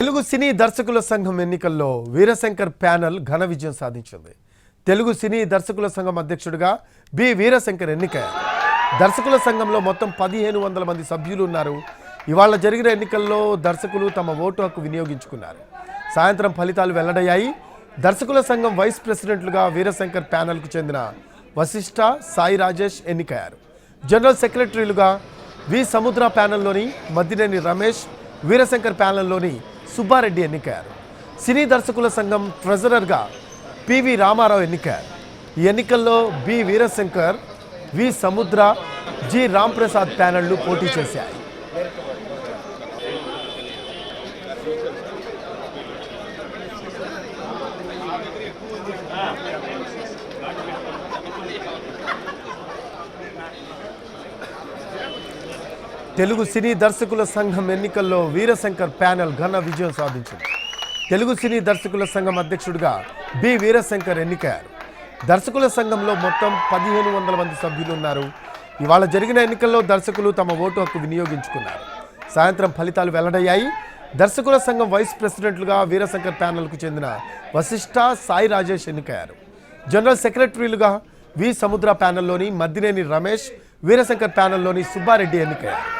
తెలుగు సినీ దర్శకుల సంఘం ఎన్నికల్లో వీరశంకర్ ప్యానెల్ ఘన విజయం సాధించింది. తెలుగు సినీ దర్శకుల సంఘం అధ్యక్షుడిగా బి. వీరశంకర్ ఎన్నికయ్యారు. దర్శకుల సంఘంలో మొత్తం పదిహేను వందల మంది సభ్యులు ఉన్నారు. ఇవాళ జరిగిన ఎన్నికల్లో దర్శకులు తమ ఓటు హక్కు వినియోగించుకున్నారు. సాయంత్రం ఫలితాలు వెల్లడయ్యాయి. దర్శకుల సంఘం వైస్ ప్రెసిడెంట్లుగా వీరశంకర్ ప్యానెల్కు చెందిన వశిష్ఠ సాయి రాజేష్ ఎన్నికయ్యారు. జనరల్ సెక్రటరీలుగా వి. సముద్ర ప్యానెల్లోని మద్దినేని రమేష్ వీరశంకర్ ప్యానెల్లోని సుబ్బారెడ్డి ఎన్నికయ్యారు. సినీ దర్శకుల సంఘం ట్రెజరర్గా పివి రామారావు ఎన్నికయ్యారు. ఈ ఎన్నికల్లో బి. వీరశంకర్ వి. సముద్ర జి. రాంప్రసాద్ ప్యానెళ్ళు పోటీ చేశాయి. తెలుగు సినీ దర్శకుల సంఘం ఎన్నికల్లో వీరశంకర్ ప్యానెల్ ఘన విజయం సాధించింది. తెలుగు సినీ దర్శకుల సంఘం అధ్యక్షుడిగా బి. వీరశంకర్ ఎన్నికయ్యారు. దర్శకుల సంఘంలో మొత్తం పదిహేను వందల మంది సభ్యులు ఉన్నారు. ఇవాళ జరిగిన ఎన్నికల్లో దర్శకులు తమ ఓటు హక్కు వినియోగించుకున్నారు. సాయంత్రం ఫలితాలు వెల్లడయ్యాయి. దర్శకుల సంఘం వైస్ ప్రెసిడెంట్లుగా వీరశంకర్ ప్యానెల్కు చెందిన వశిష్ఠ సాయి రాజేష్ ఎన్నికయ్యారు. జనరల్ సెక్రటరీలుగా వి. సముద్ర ప్యానెల్లోని మద్దినేని రమేష్ వీరశంకర్ ప్యానెల్లోని సుబ్బారెడ్డి ఎన్నికయ్యారు.